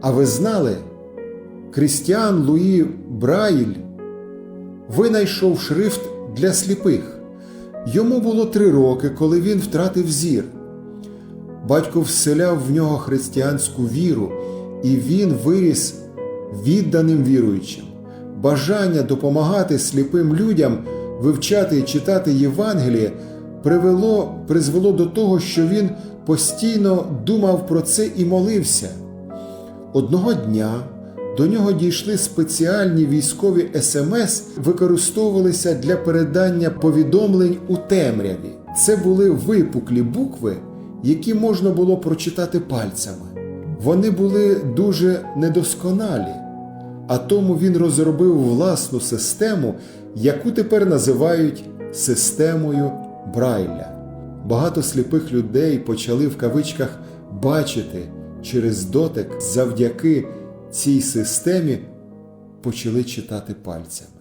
А ви знали, Крістіан Луї Брайль винайшов шрифт для сліпих. Йому було три роки, коли він втратив зір. Батько вселяв в нього християнську віру, і він виріс відданим віруючим. Бажання допомагати сліпим людям вивчати і читати Євангеліє привело, призвело до того, що він постійно думав про це і молився. Одного дня до нього дійшли спеціальні військові СМС, використовувалися для передання повідомлень у темряві. Це були випуклі букви, які можна було прочитати пальцями. Вони були дуже недосконалі, а тому він розробив власну систему, яку тепер називають системою Брайля. Багато сліпих людей почали в кавичках бачити через дотик завдяки цій системі почали читати пальцями.